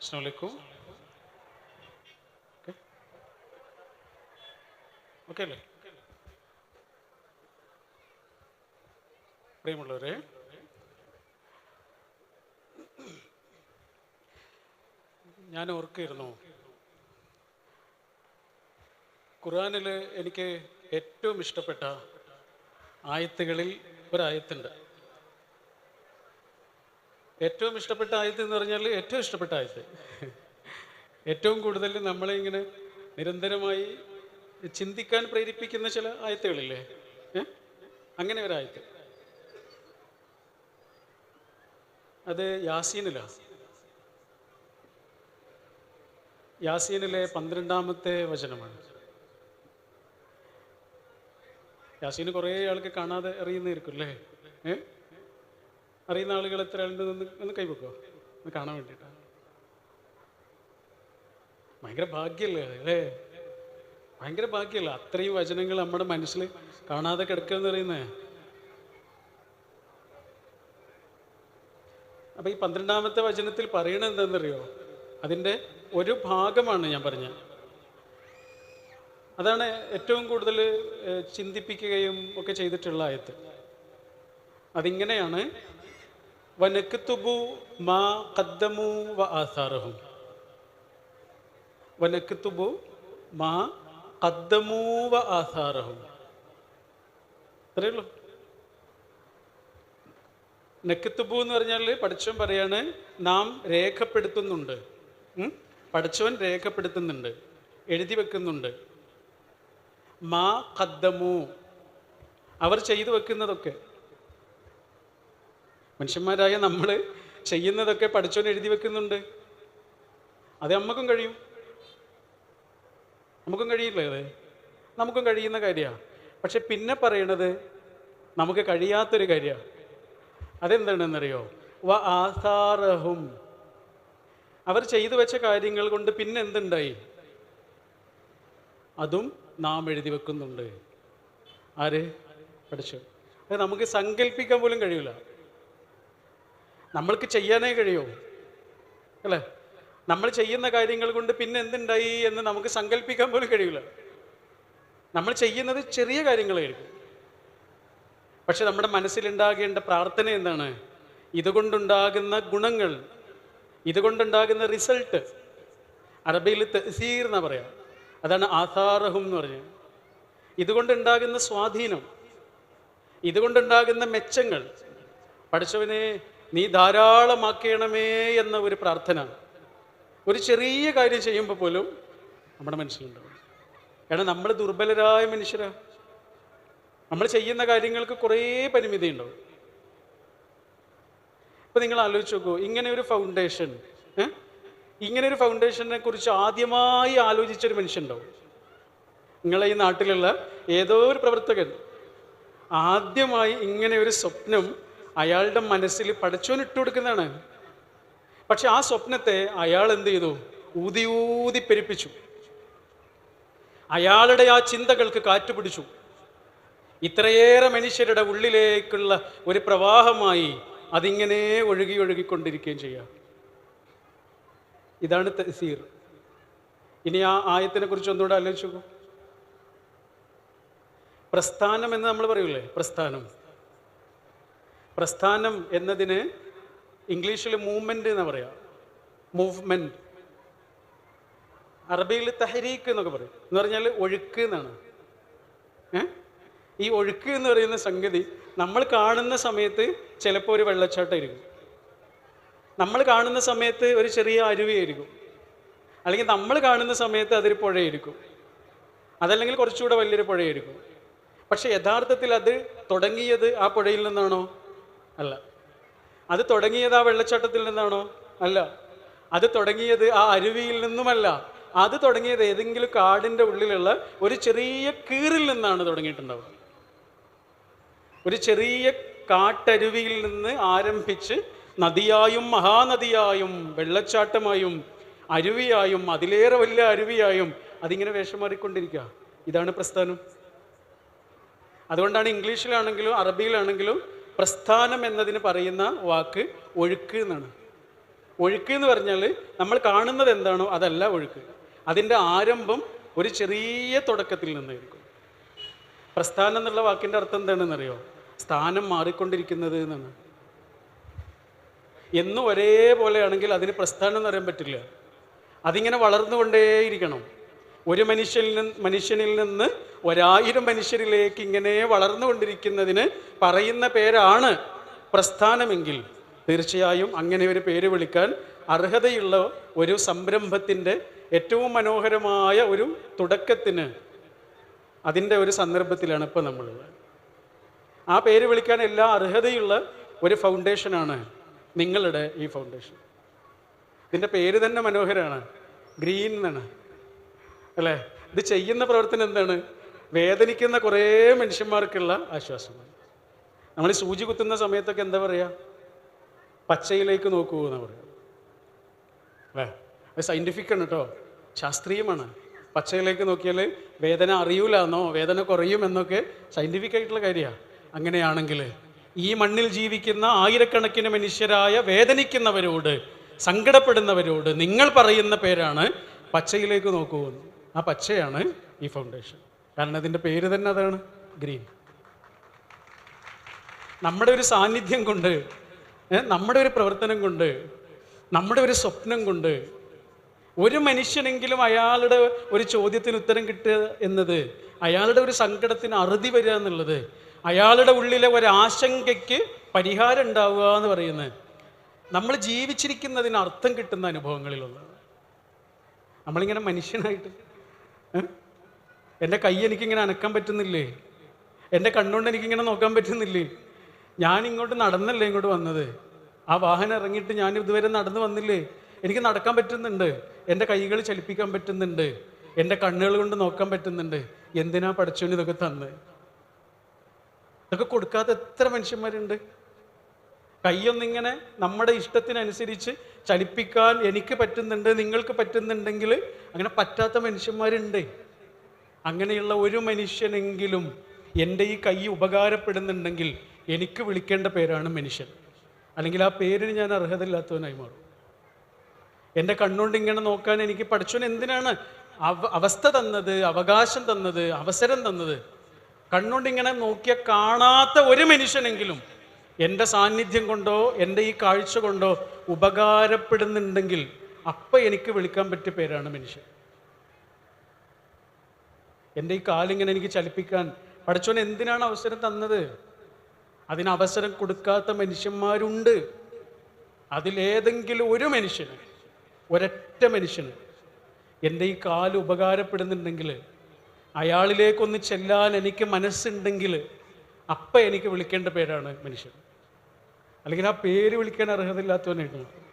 അസ്സാം വലൈക്കും ഓക്കെ. അല്ലേ? പ്രിയമുള്ളവരെ ഞാൻ ഓർക്കായിരുന്നു ഖുറാനിൽ എനിക്ക് ഏറ്റവും ഇഷ്ടപ്പെട്ട ആയത്തുകളിൽ ഒരായത്തുണ്ട്. ഏറ്റവും ഇഷ്ടപ്പെട്ട ആയത്ത് എന്ന് പറഞ്ഞാൽ ഏറ്റവും ഇഷ്ടപ്പെട്ട ആയത്ത് ഏറ്റവും കൂടുതൽ നമ്മളെ ഇങ്ങനെ നിരന്തരമായി ചിന്തിക്കാൻ പ്രേരിപ്പിക്കുന്ന ചില ആയത്തുകളില്ലേ? അങ്ങനെ അങ്ങനെ ഒരായത്ത് അത് യാസീനിലാണ് യാസീനിലെ പന്ത്രണ്ടാമത്തെ വചനമാണ്. യാസീന് കുറേ ആൾക്ക് കാണാതെ അറിയുന്നതായിരിക്കും അല്ലേ? ഏ? അറിയുന്ന ആളുകൾ എത്ര ആളുണ്ട് ഒന്ന് കൈവെക്കോ ഒന്ന് കാണാൻ വേണ്ടിയിട്ടാണ് ഭയങ്കര ഭാഗ്യല്ലേ അല്ലേ? ഭയങ്കര ഭാഗ്യമല്ല അത്രയും വചനങ്ങൾ നമ്മുടെ മനസ്സിൽ കാണാതെ കിടക്കുക എന്ന് പറയുന്നേ. അപ്പൊ ഈ പന്ത്രണ്ടാമത്തെ വചനത്തിൽ പറയണത് എന്താണെന്നറിയോ? അതിന്റെ ഒരു ഭാഗമാണ് ഞാൻ പറഞ്ഞത്. അതാണ് ഏറ്റവും കൂടുതൽ ചിന്തിപ്പിക്കുകയും ഒക്കെ ചെയ്തിട്ടുള്ള ആയത്ത്. അതിങ്ങനെയാണ് വനക്കുത്തുബു മാ കദ്ദമു വ ആസാറഹും. മാ കദ്ദമു വ ആസാറഹും. അറിയുള്ളൂ നെക്കത്തുബു എന്ന് പറഞ്ഞാൽ പഠിച്ചവൻ പറയാണ് നാം രേഖപ്പെടുത്തുന്നുണ്ട്? പഠിച്ചവൻ രേഖപ്പെടുത്തുന്നുണ്ട്. എഴുതി വെക്കുന്നുണ്ട്. മാ കദ്ദമു അവർ ചെയ്തു വെക്കുന്നതൊക്കെ. മനുഷ്യന്മാരായ നമ്മൾ ചെയ്യുന്നതൊക്കെ പഠിച്ചോൻ എഴുതി വെക്കുന്നുണ്ട്. അത് നമുക്കും കഴിയും. നമുക്കും കഴിയില്ലേ അത്? നമുക്കും കഴിയുന്ന കാര്യമാണ് പക്ഷെ പിന്നെ പറയണത് നമുക്ക് കഴിയാത്തൊരു കാര്യമാണ് അതെന്താണെന്നറിയോ? വ ആസാറഹും. അവർ ചെയ്തു വെച്ച കാര്യങ്ങൾ കൊണ്ട് പിന്നെ എന്തുണ്ടായി? അതും നാം എഴുതി വെക്കുന്നുണ്ട്. ആര്? പഠിച്ചു അത് നമുക്ക് സങ്കല്പിക്കാൻ പോലും കഴിയില്ല നമ്മൾക്ക് ചെയ്യാനേ കഴിയുമോ അല്ലേ? നമ്മൾ ചെയ്യുന്ന കാര്യങ്ങൾ കൊണ്ട് പിന്നെ എന്തുണ്ടായി എന്ന് നമുക്ക് സങ്കല്പിക്കാൻ പോലും കഴിയില്ല. നമ്മൾ ചെയ്യുന്നത് ചെറിയ കാര്യങ്ങളായിരിക്കും. പക്ഷെ നമ്മുടെ മനസ്സിലുണ്ടാകേണ്ട പ്രാർത്ഥന എന്താണ്? ഇതുകൊണ്ടുണ്ടാകുന്ന ഗുണങ്ങൾ ഇതുകൊണ്ടുണ്ടാകുന്ന റിസൾട്ട്. അറബിയിൽ തസീർ എന്നാ പറയാ. അതാണ് ആധാറഹും എന്ന് പറഞ്ഞത് ഇതുകൊണ്ടുണ്ടാകുന്ന സ്വാധീനം ഇതുകൊണ്ടുണ്ടാകുന്ന മെച്ചങ്ങൾ. പഠിച്ചവനെ നീ ധാരാളമാക്കണമേ എന്ന ഒരു പ്രാർത്ഥന. ഒരു ചെറിയ കാര്യം ചെയ്യുമ്പോൾ പോലും നമ്മുടെ മനസ്സിലുണ്ടാവും. കാരണം നമ്മൾ ദുർബലരായ മനുഷ്യരാ. നമ്മൾ ചെയ്യുന്ന കാര്യങ്ങൾക്ക് കുറേ പരിമിതി ഉണ്ടാവും ഇപ്പം നിങ്ങൾ ആലോചിച്ച് നോക്കൂ ഇങ്ങനെ ഒരു ഫൗണ്ടേഷൻ ഇങ്ങനെ ഒരു ഫൗണ്ടേഷനെ കുറിച്ച് ആദ്യമായി ആലോചിച്ചൊരു മനുഷ്യനുണ്ടാവും. നിങ്ങളെ ഈ നാട്ടിലുള്ള ഏതോ ഒരു പ്രവർത്തകൻ ആദ്യമായി ഇങ്ങനെ ഒരു സ്വപ്നം അയാളുടെ മനസ്സിൽ പഠിച്ചോൻ ഇട്ടു കൊടുക്കുന്നതാണ്. പക്ഷെ ആ സ്വപ്നത്തെ അയാൾ എന്ത് ചെയ്തു? ഊതി ഊതി പെരുപ്പിച്ചു. അയാളുടെ ആ ചിന്തകൾക്ക് കാറ്റ് പിടിച്ചു. ഇത്രയേറെ മനുഷ്യരുടെ ഉള്ളിലേക്കുള്ള ഒരു പ്രവാഹമായി അതിങ്ങനെ ഒഴുകി ഒഴുകിക്കൊണ്ടിരിക്കുകയും ചെയ്യാം. ഇതാണ് തസീർ ഇനി ആ ആയത്തിനെ കുറിച്ച് ഒന്നുകൂടെ ആലോചിച്ചു പ്രസ്ഥാനം എന്ന് നമ്മൾ പറയൂലേ? പ്രസ്ഥാനം. പ്രസ്ഥാനം എന്നതിന് ഇംഗ്ലീഷിൽ മൂവ്മെന്റ് എന്ന് പറയാം. മൂവ്മെന്റ് അറബിയിൽ തഹരീക്ക് എന്നൊക്കെ പറയും. എന്ന് പറഞ്ഞാൽ ഒഴുക്ക് എന്നാണ്. ഈ ഒഴുക്ക് എന്ന് പറയുന്ന സംഗതി നമ്മൾ കാണുന്ന സമയത്ത് ചിലപ്പോൾ ഒരു വെള്ളച്ചാട്ടമായിരിക്കും. നമ്മൾ കാണുന്ന സമയത്ത് ഒരു ചെറിയ അരുവിയായിരിക്കും. അല്ലെങ്കിൽ നമ്മൾ കാണുന്ന സമയത്ത് അതൊരു പുഴയായിരിക്കും. അതല്ലെങ്കിൽ കുറച്ചുകൂടെ വലിയൊരു പുഴയായിരിക്കും. പക്ഷെ യഥാർത്ഥത്തിൽ അത് തുടങ്ങിയത് ആ പുഴയിൽ നിന്നാണോ? അല്ല. അത് തുടങ്ങിയത് ആ വെള്ളച്ചാട്ടത്തിൽ നിന്നാണോ? അല്ല. അത് തുടങ്ങിയത് ആ അരുവിയിൽ നിന്നുമല്ല. അത് തുടങ്ങിയത് ഏതെങ്കിലും കാടിന്റെ ഉള്ളിലുള്ള ഒരു ചെറിയ കീറിൽ നിന്നാണ് തുടങ്ങിയിട്ടുണ്ടാവുക. ഒരു ചെറിയ കാട്ടരുവിയിൽ നിന്ന് ആരംഭിച്ച് നദിയായും മഹാനദിയായും വെള്ളച്ചാട്ടമായും അരുവിയായും അതിലേറെ വലിയ അരുവിയായും അതിങ്ങനെ വേഷം മാറിക്കൊണ്ടിരിക്കുക. ഇതാണ് പ്രസ്ഥാനം. അതുകൊണ്ടാണ് ഇംഗ്ലീഷിലാണെങ്കിലും അറബിയിലാണെങ്കിലും പ്രസ്ഥാനം എന്നതിന് പറയുന്ന വാക്ക് ഒഴുക്ക് എന്നാണ്. ഒഴുക്ക് എന്ന് പറഞ്ഞാൽ നമ്മൾ കാണുന്നത് എന്താണോ അതല്ല ഒഴുക്ക്. അതിന്റെ ആരംഭം ഒരു ചെറിയ തുടക്കത്തിൽ നിന്നായിരിക്കും. പ്രസ്ഥാനം എന്നുള്ള വാക്കിന്റെ അർത്ഥം എന്താണെന്നറിയോ? സ്ഥാനം മാറിക്കൊണ്ടിരിക്കുന്നത് എന്നാണ്. എന്നും ഒരേപോലെയാണെങ്കിൽ അതിന് പ്രസ്ഥാനം എന്ന് പറയാൻ പറ്റില്ല. അതിങ്ങനെ വളർന്നുകൊണ്ടേയിരിക്കണം. ഒരു മനുഷ്യനിൽ നിന്ന് മനുഷ്യനിൽ നിന്ന് ഒരായിരം മനുഷ്യരിലേക്ക് ഇങ്ങനെ വളർന്നുകൊണ്ടിരിക്കുന്നതിന് പറയുന്ന പേരാണ് പ്രസ്ഥാനമെങ്കിൽ. തീർച്ചയായും അങ്ങനെ ഒരു പേര് വിളിക്കാൻ അർഹതയുള്ള ഒരു സംരംഭത്തിന്റെ ഏറ്റവും മനോഹരമായ ഒരു തുടക്കത്തിന് അതിന്റെ ഒരു സന്ദർഭത്തിലാണ് ഇപ്പോൾ നമ്മളുള്ളത്. ആ പേര് വിളിക്കാൻ എല്ലാ അർഹതയുള്ള ഒരു ഫൗണ്ടേഷനാണ് നിങ്ങളുടെ ഈ ഫൗണ്ടേഷൻ. ഇതിന്റെ പേര് തന്നെ മനോഹരമാണ് ഗ്രീൻ എന്നാണ്. അല്ലേ? ഇത് ചെയ്യുന്ന പ്രവർത്തനം എന്താണ്? വേദനിക്കുന്ന കുറേ മനുഷ്യന്മാർക്കുള്ള ആശ്വാസമാണ്. നമ്മൾ സൂചി കുത്തുന്ന സമയത്തൊക്കെ എന്താ പറയുക പച്ചയിലേക്ക് നോക്കൂ എന്നാ പറയുക അല്ലേ? അത് സയന്റിഫിക് ആണ് കേട്ടോ ശാസ്ത്രീയമാണ്. പച്ചയിലേക്ക് നോക്കിയാൽ വേദന അറിയൂല എന്നോ വേദന കുറയുമെന്നൊക്കെ സയന്റിഫിക് ആയിട്ടുള്ള കാര്യമാണ് അങ്ങനെയാണെങ്കിൽ ഈ മണ്ണിൽ ജീവിക്കുന്ന ആയിരക്കണക്കിന് മനുഷ്യരായ വേദനിക്കുന്നവരോട് സങ്കടപ്പെടുന്നവരോട് നിങ്ങൾ പറയുന്ന പേരാണ് പച്ചയിലേക്ക് നോക്കൂ ആ പച്ചയാണ് ഈ ഫൗണ്ടേഷൻ കാരണം അതിന്റെ പേര് തന്നെ അതാണ് ഗ്രീൻ നമ്മുടെ ഒരു സാന്നിധ്യം കൊണ്ട് നമ്മുടെ ഒരു പ്രവർത്തനം കൊണ്ട് നമ്മുടെ ഒരു സ്വപ്നം കൊണ്ട് ഒരു മനുഷ്യനെങ്കിലും അയാളുടെ ഒരു ചോദ്യത്തിന് ഉത്തരം കിട്ടുക എന്നത് അയാളുടെ ഒരു സങ്കടത്തിന് അറുതി വരിക എന്നുള്ളത് അയാളുടെ ഉള്ളിലെ ഒരു ആശങ്കയ്ക്ക് പരിഹാരം ഉണ്ടാവുക എന്ന് പറയുന്നത് നമ്മൾ ജീവിച്ചിരിക്കുന്നതിന് അർത്ഥം കിട്ടുന്ന അനുഭവങ്ങളിലുള്ളതാണ് നമ്മളിങ്ങനെ മനുഷ്യനായിട്ട്? എന്റെ കൈ എനിക്കിങ്ങനെ അനക്കാൻ പറ്റുന്നില്ലേ? എന്റെ കണ്ണുകൊണ്ട് എനിക്കിങ്ങനെ നോക്കാൻ പറ്റുന്നില്ലേ? ഞാൻ ഇങ്ങോട്ട് നടന്നല്ലേ ഇങ്ങോട്ട് വന്നത്? ആ വാഹനം ഇറങ്ങിയിട്ട് ഞാൻ ഇതുവരെ നടന്നു വന്നില്ലേ? എനിക്ക് നടക്കാൻ പറ്റുന്നുണ്ട്. എന്റെ കൈകൾ ചലിപ്പിക്കാൻ പറ്റുന്നുണ്ട്. എന്റെ കണ്ണുകൾ കൊണ്ട് നോക്കാൻ പറ്റുന്നുണ്ട്. എന്തിനാ പഠിച്ചവന് ഇതൊക്കെ തന്ന്? ഇതൊക്കെ കൊടുക്കാത്ത എത്ര മനുഷ്യന്മാരുണ്ട്? കൈയൊന്നിങ്ങനെ നമ്മുടെ ഇഷ്ടത്തിനനുസരിച്ച് ചലിപ്പിക്കാൻ എനിക്ക് പറ്റുന്നുണ്ട് നിങ്ങൾക്ക് പറ്റുന്നുണ്ടെങ്കിൽ അങ്ങനെ പറ്റാത്ത മനുഷ്യന്മാരുണ്ട്. അങ്ങനെയുള്ള ഒരു മനുഷ്യനെങ്കിലും എന്റെ ഈ കൈ ഉപകാരപ്പെടുന്നുണ്ടെങ്കിൽ എനിക്ക് വിളിക്കേണ്ട പേരാണ് മനുഷ്യൻ. അല്ലെങ്കിൽ ആ പേരിന് ഞാൻ അർഹതയില്ലാത്തവനായി മാറും. എന്റെ കണ്ണുകൊണ്ട് ഇങ്ങനെ നോക്കാൻ എനിക്ക് പഠിച്ചവൻ എന്തിനാണ് അവ അവസ്ഥ തന്നത് അവകാശം തന്നത് അവസരം തന്നത്? കണ്ണുകൊണ്ട് ഇങ്ങനെ നോക്കിയ കാണാത്ത ഒരു മനുഷ്യനെങ്കിലും എന്റെ സാന്നിധ്യം കൊണ്ടോ എന്റെ ഈ കാഴ്ച കൊണ്ടോ ഉപകാരപ്പെടുന്നുണ്ടെങ്കിൽ അപ്പം എനിക്ക് വിളിക്കാൻ പറ്റിയ പേരാണ് മനുഷ്യൻ. എന്റെ ഈ കാലിങ്ങനെ എനിക്ക് ചലിപ്പിക്കാൻ പഠിച്ചോൻ എന്തിനാണ് അവസരം തന്നത്? അതിന് അവസരം കൊടുക്കാത്ത മനുഷ്യന്മാരുണ്ട്. അതിലേതെങ്കിലും ഒരു മനുഷ്യന് ഒരൊറ്റ മനുഷ്യന് എന്റെ ഈ കാൽ ഉപകാരപ്പെടുന്നുണ്ടെങ്കിൽ അയാളിലേക്കൊന്ന് ചെല്ലാൻ എനിക്ക് മനസ്സുണ്ടെങ്കിൽ അപ്പം എനിക്ക് വിളിക്കേണ്ട പേരാണ് മനുഷ്യൻ. അല്ലെങ്കിൽ ആ പേര് വിളിക്കാൻ അർഹതയില്ലാത്തവനായിട്ട് മാറും